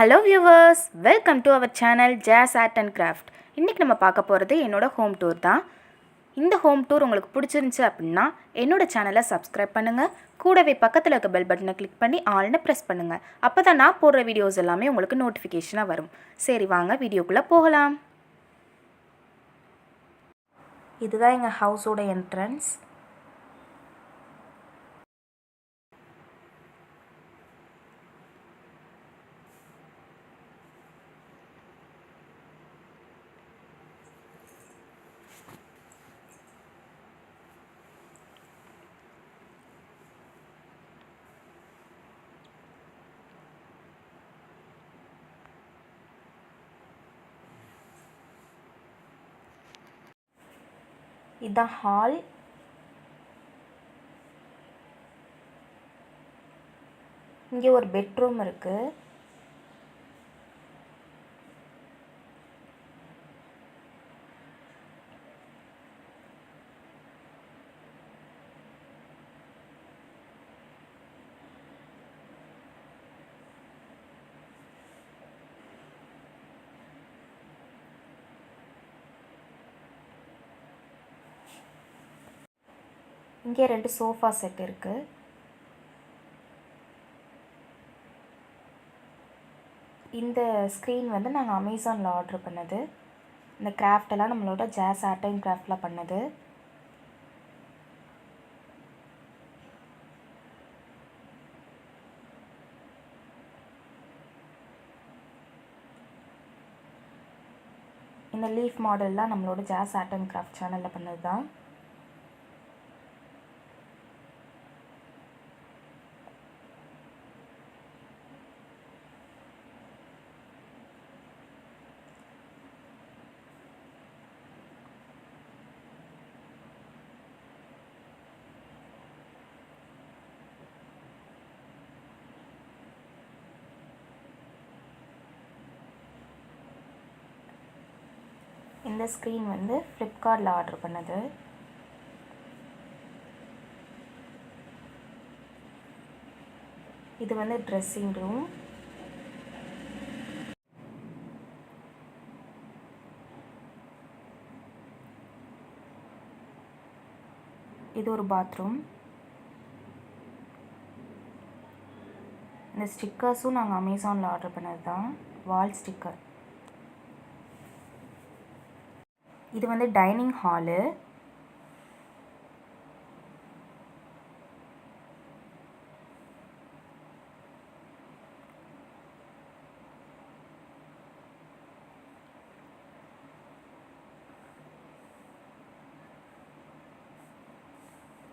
Hello viewers welcome to our channel Jas art and craft இன்றைக்கி நம்ம பார்க்க போகிறது என்னோடய ஹோம் டூர் தான். இந்த ஹோம் டூர் உங்களுக்கு பிடிச்சிருந்துச்சி அப்படின்னா என்னோடய சேனலை சப்ஸ்கிரைப் பண்ணுங்கள் கூடவே பக்கத்தில் இருக்க பெல் பட்டனை கிளிக் பண்ணி ஆல்னு ப்ரெஸ் பண்ணுங்கள் அப்போ தான் நான் போடுற வீடியோஸ் எல்லாமே உங்களுக்கு நோட்டிஃபிகேஷனாக வரும். சரி வாங்க வீடியோக்குள்ளே போகலாம். இதுதான் எங்கள் ஹவுஸோட என்ட்ரன்ஸ் இதுதான் ஹால் இங்கே ஒரு பெட்ரூம் இருக்குது இங்கே ரெண்டு சோஃபா செட் இருக்குது இந்த ஸ்க்ரீன் வந்து நாங்கள் அமேசானில் ஆர்டர் பண்ணது. இந்த கிராஃப்டெல்லாம் நம்மளோட ஜாஸ் ஆர்ட் அண்ட் கிராஃப்டில் பண்ணது. இந்த லீஃப் மாடல்லாம் நம்மளோட ஜாஸ் ஆர்ட் அண்ட் கிராஃப்ட் சேனலில் பண்ணது தான் இந்த ஸ்க்ரீன் வந்து ஃப்ளிப்கார்ட்டில் ஆர்டர் பண்ணது. இது வந்து ட்ரெஸ்ஸிங் ரூம் இது ஒரு பாத்ரூம் இந்த ஸ்டிக்கர்ஸும் நாங்கள் அமேசானில் ஆர்டர் பண்ணது தான் வால் ஸ்டிக்கர் இது வந்து டைனிங் ஹாலு.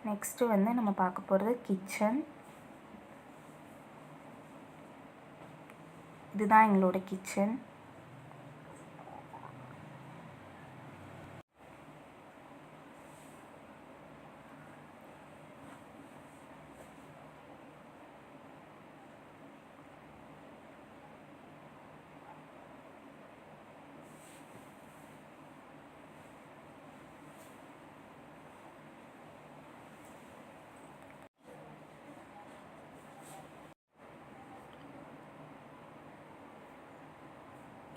நெக்ஸ்ட்டு வந்து நம்ம பார்க்க போகிறது கிச்சன். இதுதான் எங்களோட கிச்சன்.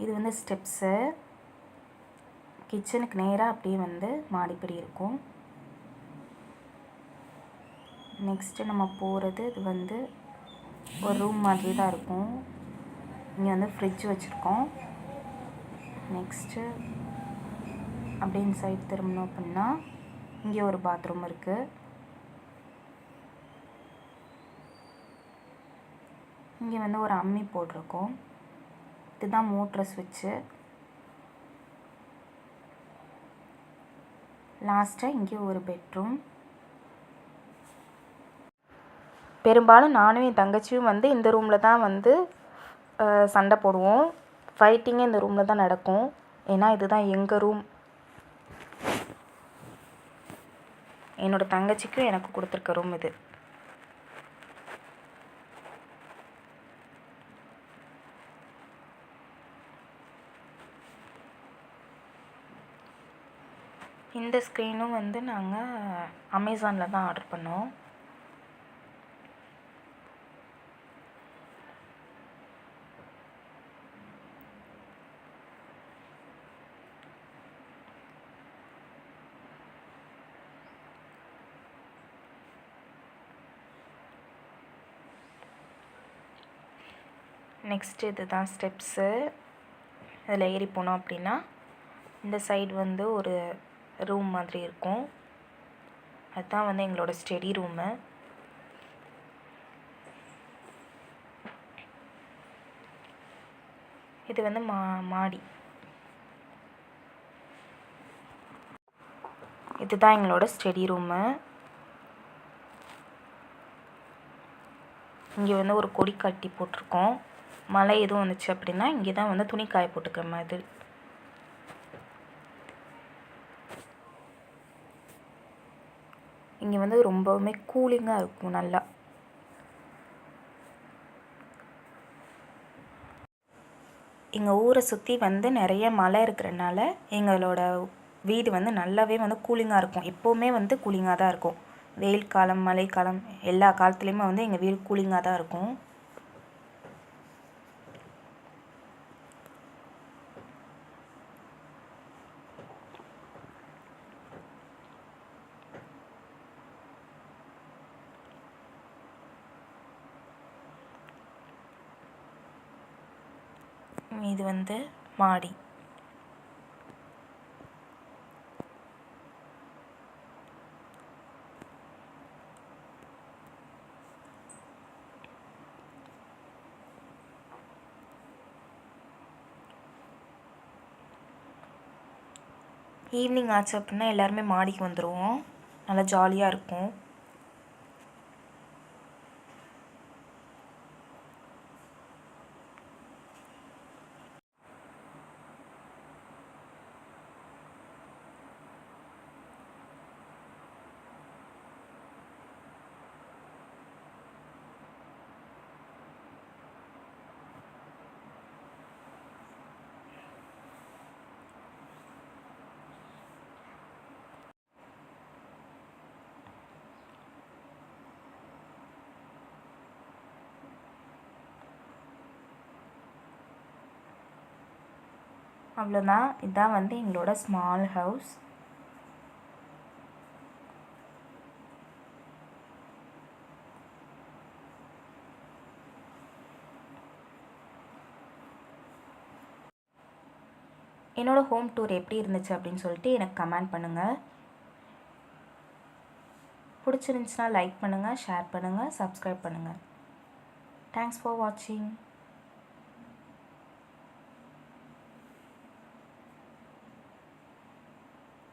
இது வந்து ஸ்டெப்ஸு. கிச்சனுக்கு நேராக அப்படியே வந்து மாடிப்படி இருக்கும். நெக்ஸ்ட்டு நம்ம போகிறது இது வந்து ஒரு ரூம் மாதிரி தான் இருக்கும். இங்கே வந்து ஃப்ரிட்ஜ் வச்சுருக்கோம். நெக்ஸ்ட்டு அப்படியே இந்த சைட் திரும்பணும் அப்படின்னா இங்கே ஒரு பாத்ரூம் இருக்குது இங்கே வந்து ஒரு அம்மி போட்டிருக்கோம். இதுதான் மோட்ரு ஸ்விட்சு லாஸ்ட்டாக இங்கே ஒரு பெட்ரூம். பெரும்பாலும் நானும் என் தங்கச்சியும் வந்து இந்த ரூமில் தான் வந்து சண்டை போடுவோம். ஃபைட்டிங்கே இந்த ரூமில் தான் நடக்கும். ஏன்னா இதுதான் எங்கள் ரூம். என்னோடய தங்கச்சிக்கும் எனக்கு கொடுத்துருக்க ரூம் இது. இந்த ஸ்க்ரீனும் வந்து நாங்கள் அமேசானில் தான் ஆர்டர் பண்ணோம். நெக்ஸ்ட் இதுதான் ஸ்டெப்ஸு அதில் ஏறி போனோம் அப்படின்னா இந்த சைடு வந்து ஒரு ரூம் மாதிரி இருக்கும். அதுதான் வந்து எங்களோட ஸ்டடி ரூமு இது வந்து மா மாடி. இதுதான் எங்களோட ஸ்டடி ரூமு இங்கே வந்து ஒரு கொடி கட்டி போட்டிருக்கோம். மழை எதுவும் வந்துச்சு அப்படின்னா இங்கே தான் வந்து துணி காய போட்டுக்கிற மாதிரி இங்கே வந்து ரொம்பவுமே கூலிங்காக இருக்கும் நல்லா. எங்கள் ஊரை சுற்றி வந்து நிறைய மலை இருக்கிறனால எங்களோட வீடு வந்து நல்லாவே வந்து கூலிங்காக இருக்கும். எப்போவுமே வந்து கூலிங்காக தான் இருக்கும். வெயில் காலம் மழைக்காலம் எல்லா காலத்துலேயுமே வந்து எங்கள் வீடு கூலிங்காக தான் இருக்கும். இது வந்து மாடி. ஈவினிங் ஆச்சு அப்படின்னா எல்லாருமே மாடிக்கு வந்துடுவோம் நல்லா ஜாலியாக இருக்கும். அவ்வளோதான் இதுதான் வந்து எங்களோட ஸ்மால் ஹவுஸ் என்னோடய ஹோம் டூர் எப்படி இருந்துச்சு அப்படின்னு சொல்லிட்டு எனக்கு கமெண்ட் பண்ணுங்கள் பிடிச்சிருந்துச்சுன்னா லைக் பண்ணுங்கள் ஷேர் பண்ணுங்கள் சப்ஸ்கிரைப் பண்ணுங்கள் தேங்க்ஸ் ஃபார் வாட்சிங்